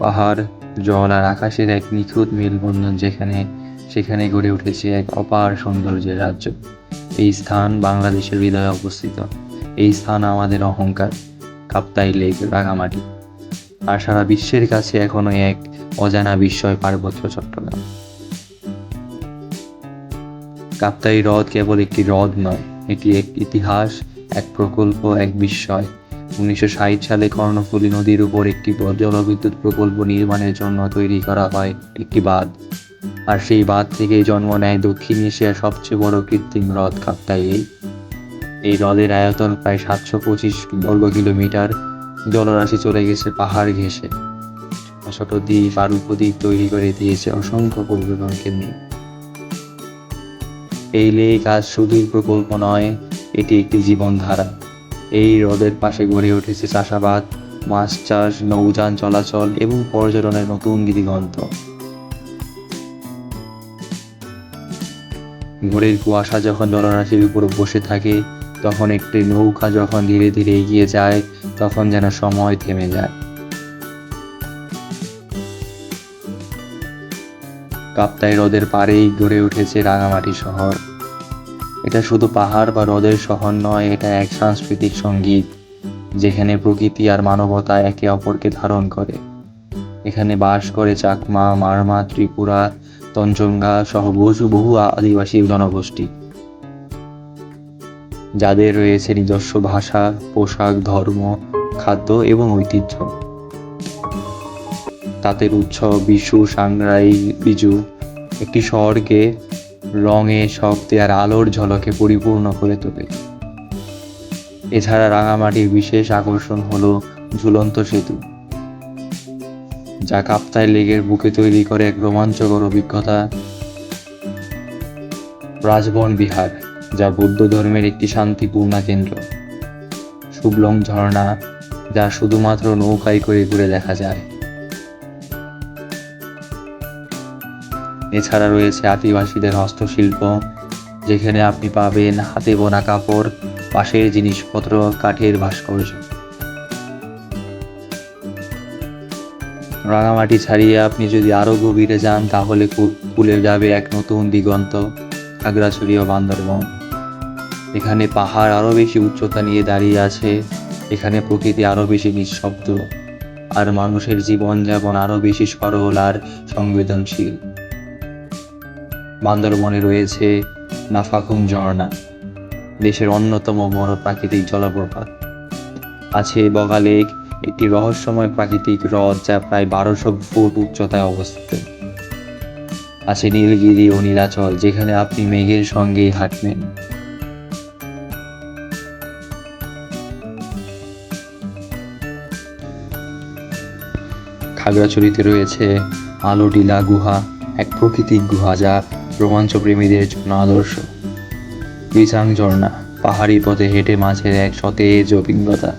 পাহাড়, জল আর আকাশের এক নিখুঁত মেলবন্ধন যেখানে, সেখানে গড়ে উঠেছে এক অপার সৌন্দর্যের রাজ্য। এই স্থান বাংলাদেশের হৃদয়ে অবস্থিত। এই স্থান আমাদের অহংকার, কাপ্তাই লেক, রাঙামাটি। আর সারা বিশ্বের কাছে এখনও এক অজানা বিস্ময় পার্বত্য চট্টগ্রাম। কাপ্তাই হ্রদ কেবল একটি হ্রদ নয়, এটি এক ইতিহাস, এক প্রকল্প, এক বিস্ময়। উনিশশো ষাট সালে কর্ণফুলী নদীর উপর একটি জলবিদ্যুৎ প্রকল্প নির্মাণের জন্য তৈরি করা হয় একটি বাঁধ। আর সেই বাঁধ থেকেই জন্ম নেয় দক্ষিণ এশিয়ার সবচেয়ে বড় কৃত্রিম হ্রদ কাপ্তাই এই। হ্রদের আয়তন প্রায় সাতশো পঁচিশ বর্গ কিলোমিটার। জলরাশি চলে গেছে পাহাড় ঘেঁষে। ছোট দ্বীপ আর উপদ্বীপ তৈরি করে দিয়েছে অসংখ্য পর্যটন কেন্দ্র। এই লেক আজ শুধুই প্রকল্প নয়, এটি একটি জীবনধারা। এই হ্রদের পাশে গড়ে উঠেছে চাষাবাদ, মাছ চাষ, নৌযান চলাচল এবং পর্যটনের নতুন দিগন্ত ভোরের কুয়াশা যখন জলরাশির উপর বসে থাকে, তখন একটি নৌকা যখন ধীরে ধীরে এগিয়ে যায়, তখন যেন সময় থেমে যায়। কাপ্তাই হ্রদের পাড়েই গড়ে উঠেছে রাঙামাটি শহর। এটা শুধু পাহাড় বা হ্রদের শহর নয়, এটা এক সাংস্কৃতিক সংগীত, যেখানে প্রকৃতি আর মানবতা একে অপরকে ধারণ করে। এখানে বাস করে চাকমা, মারমা, ত্রিপুরা, তঞ্চঙ্গা সহ বহু বহু আদিবাসী জনগোষ্ঠী। যাদের রয়েছে নিজস্ব ভাষা, পোশাক, ধর্ম, খাদ্য এবং ঐতিহ্য। তাদের উৎসব, বিশু, সাংরাই, বিজু, একটি শহরকে রঙে শব্দে আর আলোর ঝলকে পরিপূর্ণ করে তোলে। এছাড়া রাঙামাটির বিশেষ আকর্ষণ হল ঝুলন্ত সেতু, যা কাপ্তাই লেগের বুকে তৈরি করে এক রোমাঞ্চকর অভিজ্ঞতা। রাজবন বিহার, যা বৌদ্ধ ধর্মের একটি শান্তিপূর্ণ কেন্দ্র। শুভলং ঝর্ণা, যা শুধুমাত্র নৌকায় করে ঘুরে দেখা যায়। এছাড়া রয়েছে আদিবাসীদের হস্তশিল্প, যেখানে আপনি পাবেন হাতে বোনা কাপড়, পাশের জিনিসপত্র, কাঠের ভাস্কর্য। রাঙামাটি ছাড়িয়ে আপনি যদি আরও গভীরে যান, তাহলে কু- খুলে যাবে এক নতুন দিগন্ত, খাগড়াছড়ি ও বান্দরবন। এখানে পাহাড় আরও বেশি উচ্চতা নিয়ে দাঁড়িয়ে আছে, এখানে প্রকৃতি আরও বেশি নিঃশব্দ, আর মানুষের জীবনযাপন আরও বেশি সরল আর সংবেদনশীল। বান্দরবনে রয়েছে নাফাকুম ঝর্ণা, দেশের অন্যতম বড় প্রাকৃতিক জলপ্রপাত। আছে বগা লেক, একটি রহস্যময় প্রাকৃতিক হ্রদ যা প্রায় বারোশো ফুট উচ্চতায় অবস্থিত। আছে নীলগিরি ও নীলাচল, যেখানে আপনি মেঘের সঙ্গেই হাঁটবেন। খাগড়াছড়িতে রয়েছে আলোটিলা গুহা, এক প্রকৃতিক গুহা যা রোমাঞ্চ প্রেমীদের জন্য আদর্শ। বিসাং ঝর্ণা পাহাড়ি পথে হেঁটে মাঝের এক সতেজ অভিজ্ঞতা।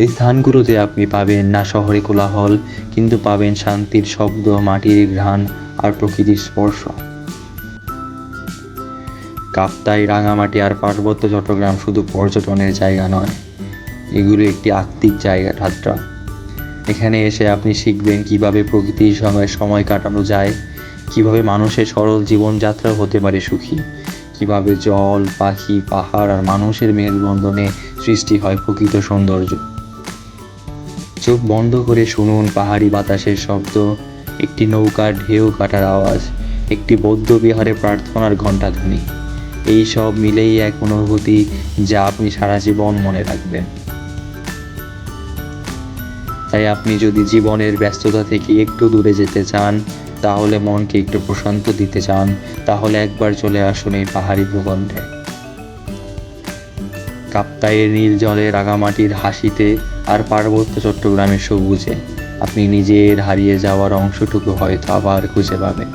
এই স্থানগুলোতে আপনি পাবেন না শহরে কোলাহল, কিন্তু পাবেন শান্তির শব্দ, মাটির ঘ্রাণ আর প্রকৃতির স্পর্শ। কাপ্তাই, রাঙামাটি আর পার্বত্য চট্টগ্রাম শুধু পর্যটনের জায়গা নয়, এগুলো একটি আত্মিক জায়গা যাত্রা এখানে এসে আপনি শিখবেন কীভাবে প্রকৃতির সঙ্গে সময় কাটানো যায় কীভাবে মানুষের সরল জীবনযাত্রা হতে পারে সুখী? কীভাবে জল, পাখি, পাহাড় আর মানুষের মেলবন্ধনে সৃষ্টি হয় প্রকৃত সৌন্দর্য? চোখ বন্ধ করে শুনুন পাহাড়ি বাতাসের শব্দ, একটি নৌকার ঢেউ কাটার আওয়াজ, একটি বৌদ্ধ বিহারে প্রার্থনার ঘণ্টাধ্বনি এই সব মিলেই এক অনুভূতি যা আপনি সারা জীবন মনে রাখবেন। তাই আপনি যদি জীবনের ব্যস্ততা থেকে একটু দূরে যেতে চান তাহলে মনকে একটু প্রশান্ত দিতে চান, তাহলে একবার চলে আসুন এই পাহাড়ি ভূখণ্ডে কাপ্তাইয়ের নীল জলে রাগামাটির হাসিতে আর পার্বত্য চট্টগ্রামের সবুজে, আপনি নিজের হারিয়ে যাওয়ার অংশটুকু হয়তো আবার খুঁজে পাবেন।